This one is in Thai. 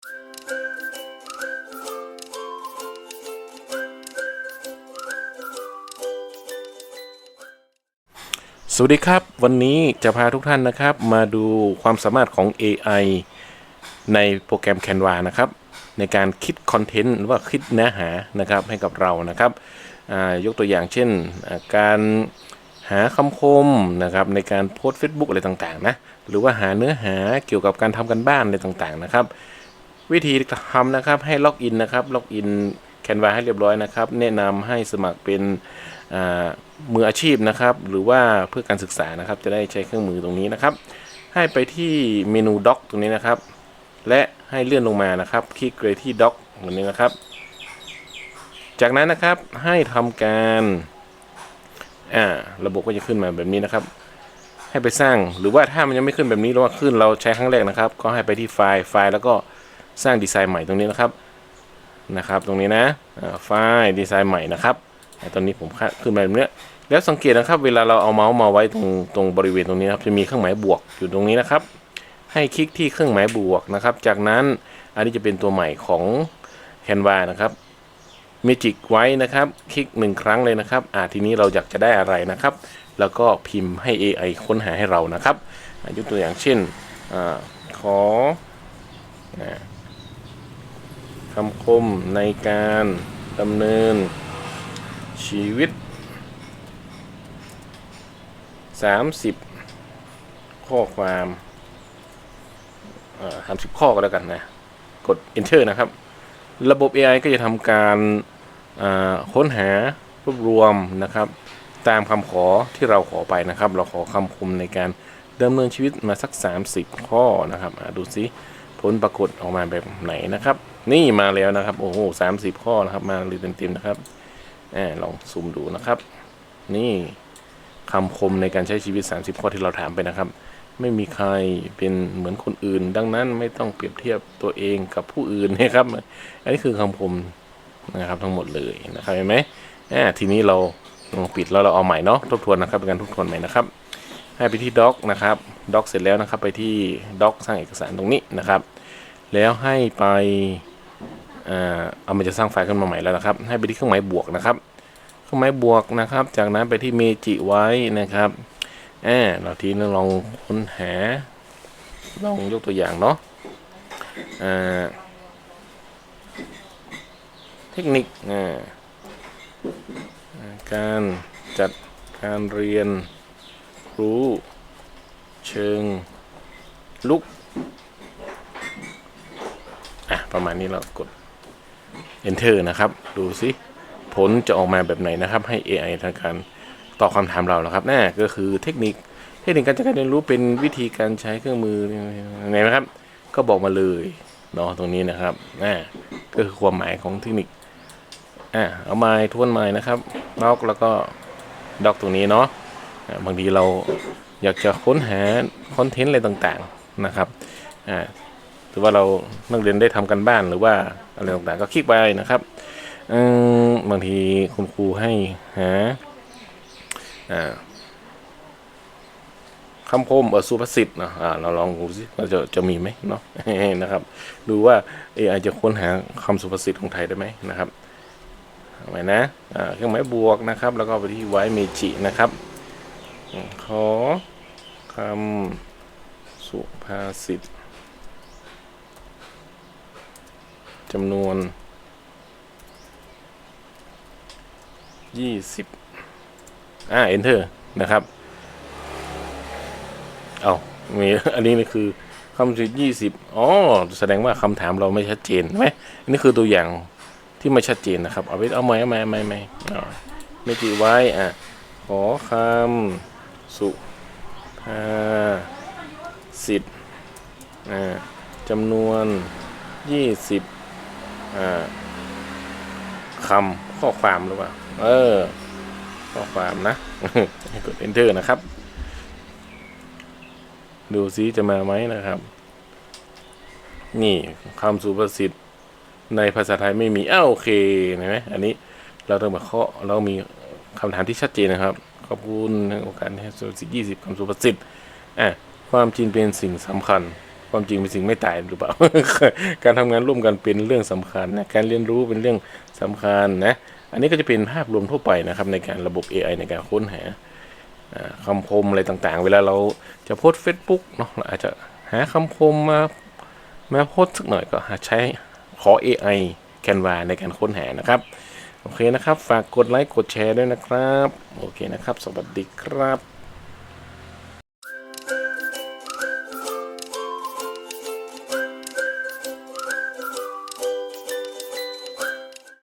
สวัสดีครับ วันนี้จะพาทุกท่านนะครับ มาดูความสามารถของ AI ในโปรแกรม Canva นะครับ ในการคิดคอนเทนต์หรือว่าคิดเนื้อหานะครับให้กับเรานะครับยกตัวอย่างเช่นการหาคำคมนะครับในการโพสต์ Facebook อะไรต่างๆนะหรือว่าหาเนื้อหาเกี่ยวกับการทำกันบ้านอะไรต่างๆนะครับ วิธีทำนะครับให้ล็อกอินนะครับล็อกอิน Canva ให้เรียบร้อยนะครับ แนะนำให้สมัครเป็นมืออาชีพนะครับ หรือว่าเพื่อการศึกษานะครับ จะได้ใช้เครื่องมือตรงนี้นะครับ ให้ไปที่เมนูด็อกตรงนี้นะครับ และให้เลื่อนลงมานะครับ คลิกเลยที่ด็อกตรงนี้นะครับ จากนั้นนะครับให้ทำการอ่าระบบก็จะขึ้นมาแบบนี้นะครับ ให้ไปสร้างหรือว่าถ้ามันยังไม่ขึ้นแบบนี้หรือว่าขึ้นเราใช้ครั้งแรกนะครับ ก็ให้ไปที่ไฟล์ไฟล์แล้วก็ สร้างดีไซน์ใหม่ตรงนี้นะครับนะครับตรงนี้นะไฟล์ดีไซน์ใหม่นะครับตอนนี้ผมขึ้นมาแบบนี้แล้วสังเกตนะครับ เวลาเราเอาเมาส์มาไว้ตรงตรงบริเวณตรงนี้ครับจะมีเครื่องหมายบวกอยู่ตรงนี้นะครับ ให้คลิกที่เครื่องหมายบวกนะครับ จากนั้นอันนี้จะเป็นตัวใหม่ของ Canva นะครับ Magic ไว้นะครับ คลิกหนึ่งครั้งเลยนะครับอ่าทีนี้เราอยากจะได้อะไรนะครับ แล้วก็พิมพ์ให้ AI ค้นหาให้เรานะครับยกตัวอย่างเช่นอขออ คำคมในการดำเนิน ชีวิต 30 ข้อความสามสิบข้อก็แล้วกันนะ กด enter นะครับ ระบบ AI ก็จะทำการค้นหารวบรวมนะครับ ตามคำขอที่เราขอไปนะครับ เราขอคำคมในการดำเนินชีวิตมาสัก 30 ข้อนะครับดูสิผลปรากฏออกมาแบบไหนนะครับ นี่มาแล้วนะครับ โอ้โหสามสิบข้อนะครับ มาเลยเต็มๆนะครับอาลองซูมดูนะครับ นี่คำคมในการใช้ชีวิต 30 ข้อที่เราถามไปนะครับ ไม่มีใครเป็นเหมือนคนอื่น ดังนั้นไม่ต้องเปรียบเทียบตัวเองกับผู้อื่นนะครับ อันนี้คือคำคมนะครับทั้งหมดเลยนะครับเห็นไหมอ่าทีนี้เราลองปิดแล้วเราเอาใหม่เนาะทบทวนนะครับเป็นการทบทวนใหม่นะครับ ให้ไปที่ด็อกนะครับด็อกเสร็จแล้วนะครับไปที่ด็อกสร้างเอกสารตรงนี้นะครับ แล้วให้ไป เอามันจะสร้างไฟล์ขึ้นมาใหม่แล้วนะครับ ให้ไปที่เครื่องหมายบวกนะครับ เครื่องหมายบวกนะครับ จากนั้นไปที่เมจิไว้นะครับอ่าเราทีนี้ลองค้นหาลองยกตัวอย่างเนาะอ่าเทคนิคอ่อการจัดการเรียนรู้เชิงลุก อะ ประมาณนี้เรากด enter นะครับ ดูสิผลจะออกมาแบบไหนนะครับ ให้ AI ทำการตอบคำถามเรานะครับนั่นก็คือเทคนิคเทคนิคการจัดการเรียนรู้เป็นวิธีการใช้เครื่องมือไหนนะครับ ก็บอกมาเลยเนาะตรงนี้นะครับอ่ก็คือความหมายของเทคนิคอ่าเอาไม้ทวนไม้นะครับด็อกแล้วก็ด็อกตรงนี้เนาะบางทีเราอยากจะค้นหาคอนเทนต์อะไรต่างๆนะครับอ่า รือว่าเรานักเรียนได้ทำกันบ้านหรือว่าอะไรต่างๆก็คลิกไปนะครับบางทีคุณครูให้หาคำคมเออสุภาษิตนะอ่าเราลองดูสิว่าจะจะมีไหมเนาะนะครับ ดูว่า AI จะค้นหาคำสุภาษิตของไทยได้ไหมนะครับเอาไว้นะอ่าเครื่องหมายบวกนะครับ แล้วก็ไปที่ไว้เมจินะครับ ขอคำสุภาษิต จำนวนยี่สิบอ่า enter นะครับ เอามีอันนี้นี่คือคำสุดยี่สิบอ๋อ แสดงว่าคำถามเราไม่ชัดเจนใช่ไหมอันนี้คือตัวอย่างที่ไม่ชัดเจนนะครับ เอาไปเอาใหม่เอาใหม่เอาใหม่เอาใหม่เอาไม่จีไว้ อะ ขอคำสุภาษิตอ่าจำนวนยี่สิบ คำข้อความหรือเปล่า เออ ข้อความนะกด enter นะครับ ดูซิจะมาไหมนะครับ นี่คำสุภาษิตในภาษาไทยไม่มีอ้าโอเคเห็นไหมอันนี้เราต้องมาเคาะเรามีคำถามที่ชัดเจนนะครับ ขอบคุณโอกาสให้สุภาษิตยี่สิบคำสุภาษิตอะความจริงเป็นสิ่งสำคัญ ความจริงเป็นสิ่งไม่ตายหรือเปล่า การทำงานร่วมกันเป็นเรื่องสำคัญนะ การเรียนรู้เป็นเรื่องสำคัญนะ อันนี้ก็จะเป็นภาพรวมทั่วไปนะครับ ในการระบบ AI ในการค้นหาอ่าคำคมอะไรต่างๆ เวลาเราจะโพสเฟซบุ๊กเนาะอาจจะหาคำคมมามาโพสสักหน่อยก็หาใช้ขอ AI Canva ในการค้นหานะครับ โอเคนะครับ ฝากกดไลค์กดแชร์ด้วยนะครับ โอเคนะครับ สวัสดีครับ